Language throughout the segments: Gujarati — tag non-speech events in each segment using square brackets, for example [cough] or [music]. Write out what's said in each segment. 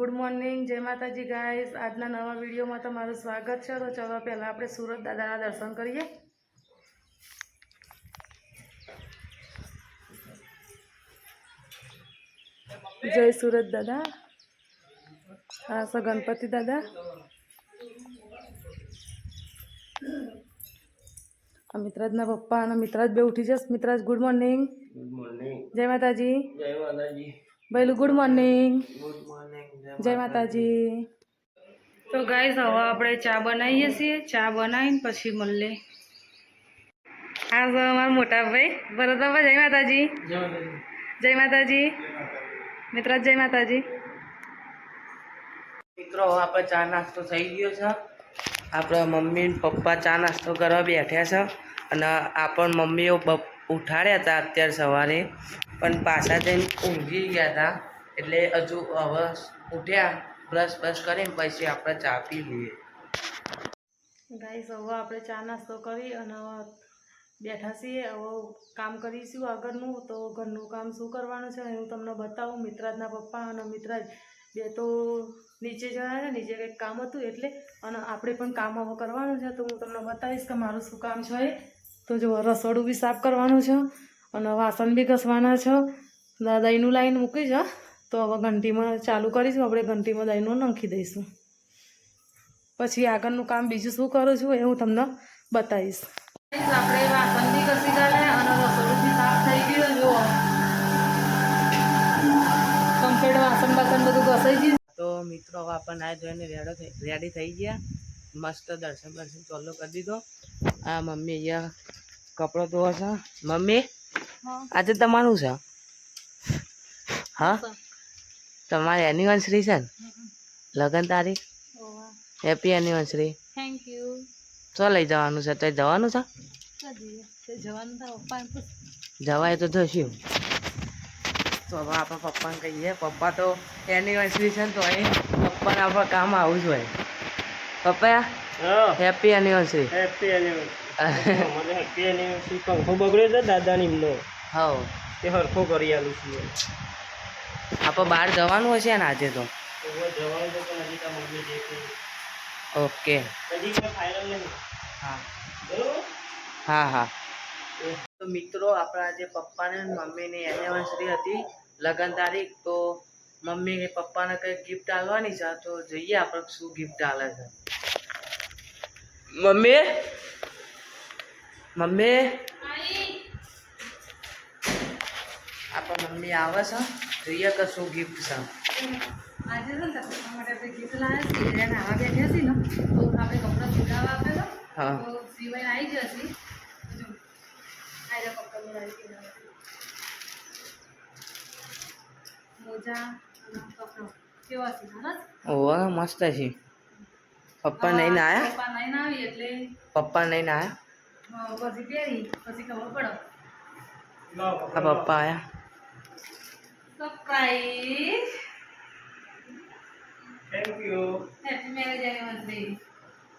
ગુડ મોર્નિંગ જય માતાજી ગાઈસ. આજના નવા વિડીયોમાં તમારું સ્વાગત છે. તો ચલો પહેલાં આપણે સુરત દાદાના દર્શન કરીએ. જય સુરત દાદા. આ સો ગણપતિ દાદા. આ મિત્રાજના પપ્પા અને મિત્રાજ બે ઉઠી જશ. Mitraj good morning. Good morning. જય માતાજી. જય માતાજી. ભૈલું ગુડ મોર્નિંગ જય માતાજી. તો ગાઈઝ હવે આપણે ચા બનાવીએ છીએ. ચા બનાવીને પછી મળીએ. આ છે અમારા મોટા ભાઈ. ભરતભાઈ જય માતાજી. જય માતાજી. મિત્ર જય માતાજી. મિત્રો હવે આપણે ચા નાસ્તો થઈ ગયો છે. આપણા મમ્મી ને પપ્પા ચા નાસ્તો કરવા બેઠ્યા છે. અને આપણ મમ્મીઓ ઉઠાડ્યા હતા અત્યારે સવારે. પણ પાછા જઈને ઊંઘી ગયા હતા એટલે હજુ હવે ઉઠ્યા બ્રશ બ્રશ કરીને પછી આપણે ચા પી લઈએ. ગાઈસ હવે આપણે ચા નાસ્તો કરી અને બેઠા છીએ. હવે કામ કરીશું આગળનું. તો ઘરનું કામ શું કરવાનું છે હું તમને બતાવું. મિત્રાજના પપ્પા અને મિત્રાજ બે તો નીચે જવાના નીચે કંઈક કામ હતું એટલે. અને આપણે પણ કામ હવે કરવાનું છે. તો હું તમને બતાવીશ કે મારું શું કામ છે. તો જો રસોડું બી સાફ કરવાનું છે. અને વાસણ બી ઘસવાના છો. દહીંનું લાઈન મૂકી જ તો હવે ઘંટીમાં ચાલુ કરીશું. આપણે ઘંટીમાં દહીંનું નાખી દઈશું. પછી આગળનું કામ બીજું શું કરું છું એ હું તમને બતાવીશ. આપણે વાસણ બી ઘસી ગયા અને રસોડું બી સાફ થઈ ગયું જો કમ્પ્લીટ વાસણ બાસણ બધું ઘસાઈ ગયું. તો મિત્રો હવે આપણને આ જોઈને રેડો થઈ રેડી થઈ ગયા. મસ્ત દર્શન દર્શન ચાલુ કરી દીધો. આ મમ્મી અહીંયા કપડો ધોવા છે. મમ્મી આજે તમારું છે. હા? તમારી એનિવર્સરી છે ને? લગ્ન તારીખ? હેપી એનિવર્સરી થેન્ક યુ શું લઈ જવાનું છે? તો જવાનું છે જવાય તો જશું તો હવે આપણા પપ્પાને કહીએ પપ્પા તો એનિવર્સરી છે ને તો અહીં પપ્પાને આપણે કામ આવું જ હોય. પપ્પા હેપી એનિવર્સરી હેપી એનિવર્સરી [laughs] મને પંખો બગડ્યો છે દાદાની એમનો. હવ. તે હરખો કરી આલું છીએ આપણે બહાર જવાનું હશે ને આજે તો? જવાનું છે પણ હજી મમ્મી જે ઓકે. હજી ફાઇનલ નહીં. હા. બરોબર? હા હા. તો મિત્રો આપણા આજે પપ્પાને અને મમ્મીની એનિવર્સરી હતી લગ્ન તારીખ તો મમ્મી પપ્પાને કંઈક ગિફ્ટ આલવાની છે? તો જોઈએ આપણે શું ગિફ્ટ આલે છે. મમ્મી? મમ્મી? આપણા મમ્મી આવે છે. જોઈએ કે શું ગિફ્ટ છે. આજે છે ને તારા પપ્પા માટે આપણે ગીત લાવ્યા છીએ એને આવા બેઠા છીએ ને તો આપણે કપડાં સીવડાવવા આપેલો હા. તો સિવાય આવી જશે જો કપડાં બોલાવી મોજા અને કપડો. કેવા છે? નાના ઓવા મસ્ત છે. પપ્પા નહીં ના આયા? પપ્પા લઈને આવી એટલે. પપ્પા નહીં ના આયા? પછી પહેરી પછી ખબર પડે આ પપ્પા આયા surprise thank you happy marriage anniversary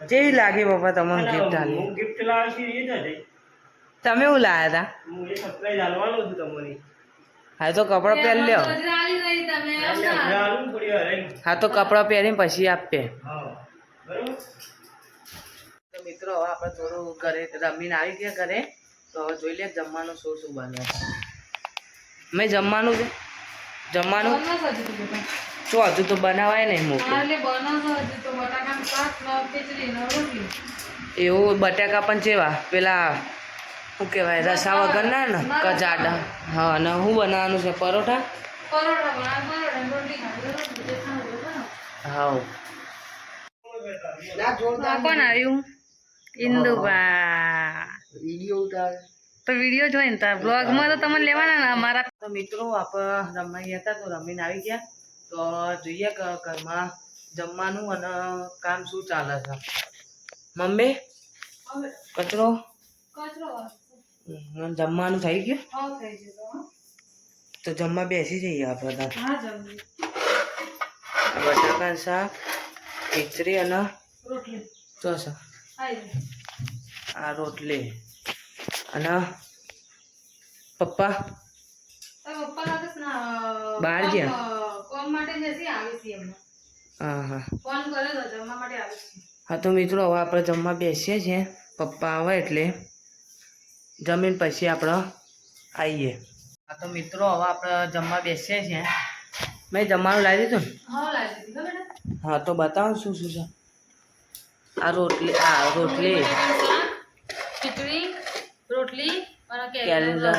કેવી લાગી પપ્પા તમને ગિફ્ટ આલી હું ગિફ્ટ લાવ્યો છું એ જ હતી તમે હું લાયા હતા હું એ સરપ્રાઈઝ આલવાનું હતું તમને હા તો કપડાં પહેરી લ્યો આવી નહીં તમે એમ એટલે ના હવે આલું પડી હરે હા તો કપડાં પહેરીને પછી આપે હા બરોબર તો મિત્રો હવે આપણે થોડું ઘરે રમીને આવી ગયા ઘરે. તો હવે જોઈ લે જમવાનું શું શું બને મેં જમવાનું છે? જમવાનું? શું હજુ તો બનાવાય નહીં હા, મૂકું એટલે બનાવો હજુ તો બટાકાનું શાક ને ખીચડી ને રોટલી. એવું બટાકા પણ જેવા? પેલા શું કહેવાય રસા વગરના ને? કજાડા હા ને શું બનાવવાનું છે? પરોઠા. હા. કોણ આવ્યું. ઇન્દુબા. વીડિયો ઉતાર. તો વીડિયો જોઈ ને તાર બ્લોગમાં તો તમને લેવાના ને અમારા. તો મિત્રો આપણે રમવા ગયા હતા તો રમીને આવી ગયા. તો જોઈએ ઘરમાં જમવાનું અને કામ શું ચાલે છે? મમ્મી? કચરો? કચરો જમવાનું થઈ ગયું? હા થઈ ગયો હો. તો જમવા બેસી જઈએ આપણે તાર હા જમવી. બટાકા શાક ખીચડી અને રોટલી. ચોસા. આવી આ રોટલી. અને પપ્પા? બહાર ગયા? હા હા હા તો મિત્રો હવે આપણે જમવા બેસીએ છીએ. પપ્પા આવે એટલે જમીન પછી આપણે આવીએ હા તો મિત્રો હવે આપણે જમવા બેસીએ છીએ. મેં જમવાનું લાવી દીધું? હા તો બતાવો શું શું છે. આ રોટલી આ રોટલી. ખીચડી રોટલી કેલેન્ડર.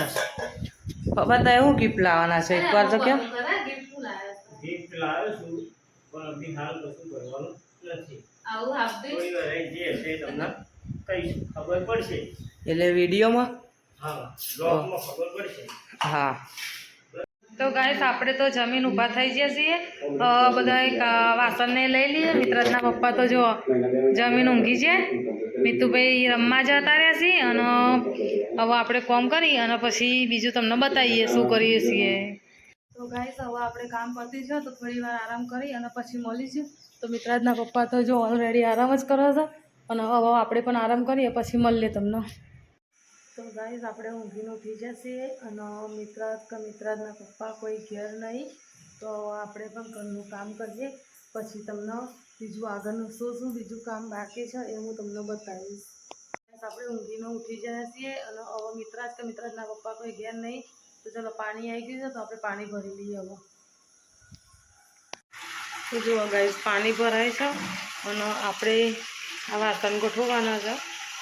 પપ્પા તો ગિફ્ટ લાવવાના છે? એકવાર તો કેમ બધું કરે, gift શું લાવ્યા છે? ગિફ્ટ લાવ્યો છું પણ અભી હાલ કશું કરવાનું નથી. આવું આપી કોઈ વાર અહીં જે હશે તમને ખબર પડશે. એટલે વિડીયોમાં? હા બ્લોગમાં ખબર પડશે. હા. તો ગાઈસ આપણે તો જમીન ઊભા થઈ ગયા છીએ. બધા વાસણને લઈ લઈએ. મિત્રના પપ્પા તો જો જમીન ઊંઘી છે. મિતુભાઈ રમવા જતા રહ્યા છીએ અને હવે આપણે કોમ કરી અને પછી બીજું તમને બતાવીએ શું કરીએ છીએ. તો ગાઈસ હવે આપણે કામ પતી છે તો થોડી વાર આરામ કરી અને પછી મળીશું. તો મિત્રાજના પપ્પા તો જો ઓલરેડી આરામ જ કરો છો. અને હવે આપણે પણ આરામ કરીએ, પછી મળીએ તમને. તો ગાઈઝ, આપણે ઊંઘીને ઉઠી જશે અને મિત્ર કે મિત્રાજના પપ્પા કોઈ ઘેર નહીં, તો આપણે પણ ઘરનું કામ કરીએ. પછી તમને બીજું આગળનું શું શું બીજું કામ બાકી છે એ હું તમને બતાવીશ. આપણે ઊંઘીને ઉઠી જઈએ છીએ અને હવે મિત્રાજ કે મિત્રાજના પપ્પા કોઈ ઘેર નહીં, તો ચલો પાણી આવી ગયું છે તો આપણે પાણી ભરી લઈએ હવે. તો જુઓ ગાઈઝ, પાણી ભરાય છે અને આપણે આ વાસણ ગોઠવવાના છે.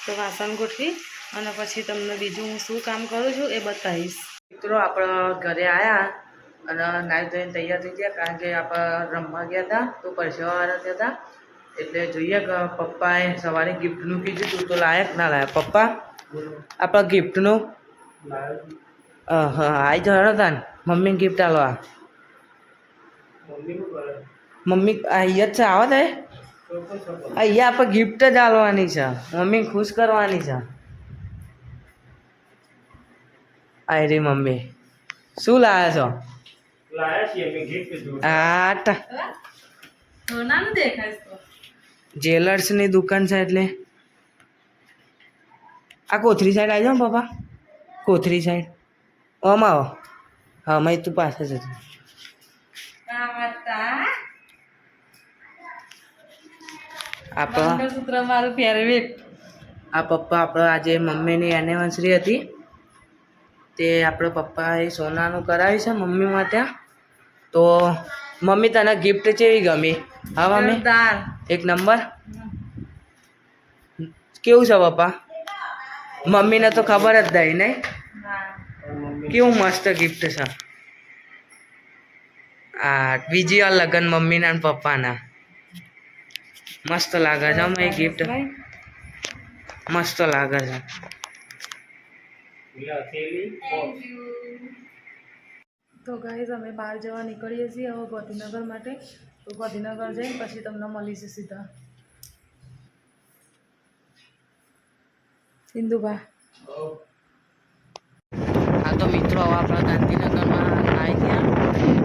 તો વાસણ ગોઠવી અને પછી તમને બીજું હું શું કામ કરું છું એ બતાવીશ. મિત્રો, આપણે ઘરે આવ્યા અને નાહી ધોઈને તૈયાર થઈ ગયા કારણ કે આપણે રમવા ગયા હતા તો પરસેવાવાળા થયા હતા. એટલે જોઈએ કે પપ્પાએ સવારે ગિફ્ટનું કીધું તું તો લાયક ના લાયક? પપ્પા, આપણા ગિફ્ટનું? છું હા આવી જવા હતા ને મમ્મીને ગિફ્ટ આલવા મમ્મી મમ્મી અહીંયા જ છે? આવો તે. અહીંયા આપણે ગિફ્ટ જ આલવાની છે. મમ્મી ખુશ કરવાની છે. આય રે મમ્મી. શું લાવ્યા છો? તો. જ્વેલર્સની દુકાન છે એટલે. આ કોથરી સાઈડ આવી જાઓ ને પપ્પા. કોથરી સાઈડ. ઓમ આવો. હા મેં તું પાસે જ હતી આપણો મંગળસૂત્ર મારું ફેરવેટ આ પપ્પા આપણો આજે મમ્મીની એનિવર્સરી હતી. તે આપણો પપ્પાએ સોનાનું કરાવ્યું છે મમ્મી માટે તો મમ્મી તને ગિફ્ટ કેવી ગમી? હા મમ્મી? એક નંબર. કેવું છે પપ્પા? મમ્મીને તો ખબર જ નહીં નહીં? કેવું મસ્ત ગિફ્ટ છે. આ બીજી આ લગ્ન મમ્મીના પપ્પાના. મસ્ત લાગે છે અમે ગિફ્ટ મસ્ત લાગે છે. તો ગાઈઝ અમે બહાર જવા નીકળીએ છીએ હવે ગોધીનગર માટે. તો ગોધીનગર જઈને પછી તમને મળીશું સીધા. સિંધુભા. હા તો મિત્રો હવે આપણા ગાંધીનગરમાં આવી ગયા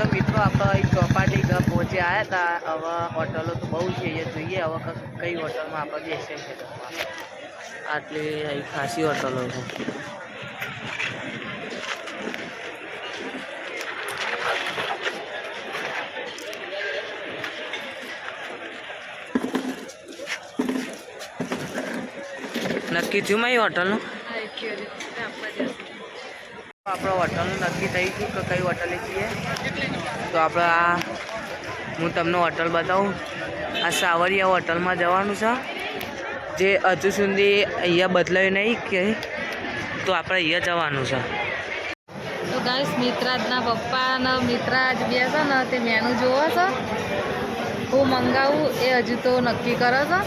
તો મિત્રો આપણે ચોપાટી ઘર પહોંચી આવ્યા હતા હવે હોટલો તો બહુ છે અહીંયા જોઈએ. હવે કઈ હોટલમાં આપણે બેસે છે આટલી અહીં ખાસી હોટલો છે. નક્કી થયું મારી હોટલનું? આપણે હોટલનું નક્કી થઈ ગયું કે કઈ હોટલે છીએ? તો આપણે આ હું તમને હોટલ બતાવું. આ સાવરિયા હોટલમાં જવાનું છે. જે હજુ સુધી અહીંયા બદલાયું નહીં કે તો આપણે અહીંયા જવાનું છે. તો ગાઈસ મિત્રાજના પપ્પા અને મિત્રાજ બે છે ને, તે મેનુ જોવો છો. હું મંગાવું, એ હજુ તો નક્કી કરો છો.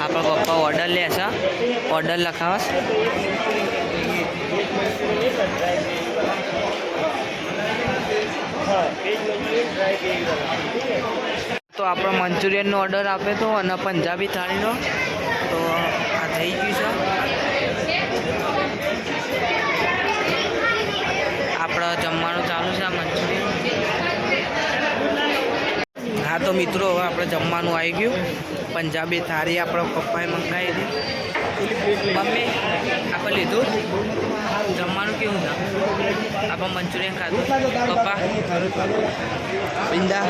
આપણા પપ્પા ઓર્ડર લે છે. ઓર્ડર વાળા તો આપણો મંચુરિયનનો ઓર્ડર આપે તો અને પંજાબી થાળીનો. તો આ થઈ ગયું છે. આપણે જમવાનું ચાલુ છે આ મંચુરિયન. હા, તો મિત્રો, હવે આપણે જમવાનું આવી ગયું. પંજાબી થાળી આપણો પપ્પાએ મંગાવી હતી. મમ્મી, આપણે લીધું? જમવાનું કેવું ના આપણે મંચુરિયન ખાધું. પપ્પા? બિંદા?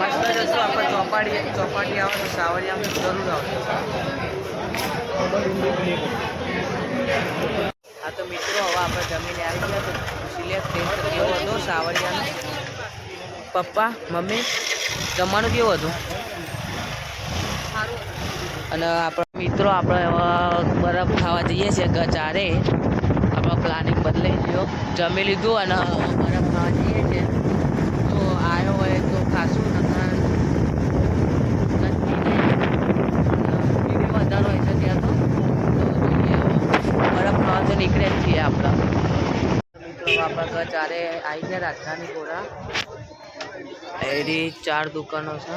મસ્ત જશું આપણે ચોપાટી ચોપાટી આવે તો સાવરિયા જરૂર આવશે. હા, તો મિત્રો, હવે આપણે જમીને આવી તો સિલેક્ટ ટેસ્ટ હતો સાવરિયાનો. પપ્પા, મમ્મી? જમવાનું કેવું હતું? અને આપણા મિત્રો આપણે હવે બરફ ખાવા જઈએ છીએ ચારે. આપણો પ્લાનિંગ બદલાઈ ગયો. જમી લીધું અને બરફ ખાવા જઈએ છીએ. તો આવ્યો હોય તો ખાસું નકર વધારો હોય છે ત્યાં તો. બરફ ખાવા તો નીકળે જ છીએ આપણા. મિત્રો આપણા ચારે આવી ગયા રાજધાની ગોળા. એની ચાર દુકાનો છે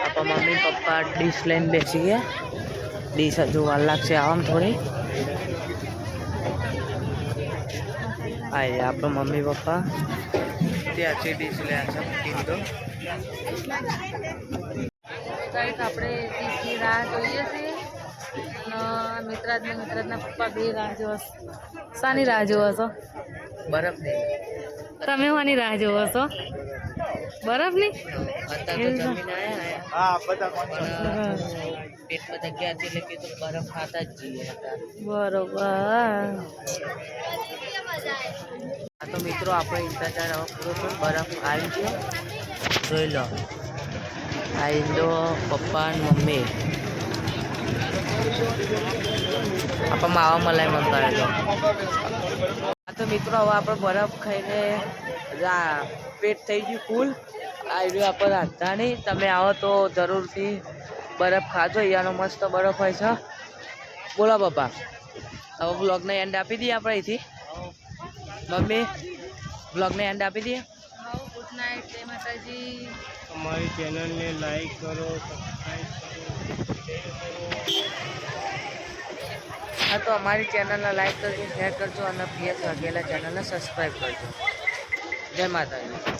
આપણા મમ્મી પપ્પા ડીશ લઈને બેસી ગયા ડીશ હજુ વાર લાગશે આવવામાં થોડી આય આપણા મમ્મી પપ્પા ત્યાંથી ડીશ લે છે કિંદો ગાઈસ આપણે તીસની રાહ જોઈએ છીએ અને મિત્રાજ ને મિત્રાજના પપ્પા બે રાહ જોવો છો શાની રાહ જોવો છો બરફ દે તમે મને રાહ જોવો છો? બરફની અત્યારે તો જમીને આયા હા બધા પણ પેટમાં જગ્યા હતી એટલે કીધું બરફ ખાતા જ જઈએ બરોબર. આ તો મિત્રો આપણે ઇંતજાર હવે પૂરો થયો. બરફ આવી ગયો. જોઈ લો. આ ઇન્દો પપ્પા મમ્મી. આપણે માવા મલાઈ મંગાવેલો આ તો મિત્રો હવે આપણે બરફ ખાઈને રા પેટ થઈ ગયું ફૂલ. આ રહ્યું આપણે નહીં. તમે આવો તો જરૂરથી બરફ ખાજો. અહીંયાનો મસ્ત બરફ હોય છે. બોલો પપ્પા. હવે બ્લોગને એન્ડ આપી દઈએ આપણે અહીંથી. મમ્મી બ્લોગને એન્ડ આપી દઈએ. ગુડ નાઇટ જય માતાજી. અમારી ચેનલને લાઈક કરો સબસ્ક્રાઈબ કરો. હા, તો અમારી ચેનલને લાઈક કરજો શેર કરજો અને પીએસ વાઘેલા ચેનલને સબસ્ક્રાઈબ કરજો. જય માતાજી.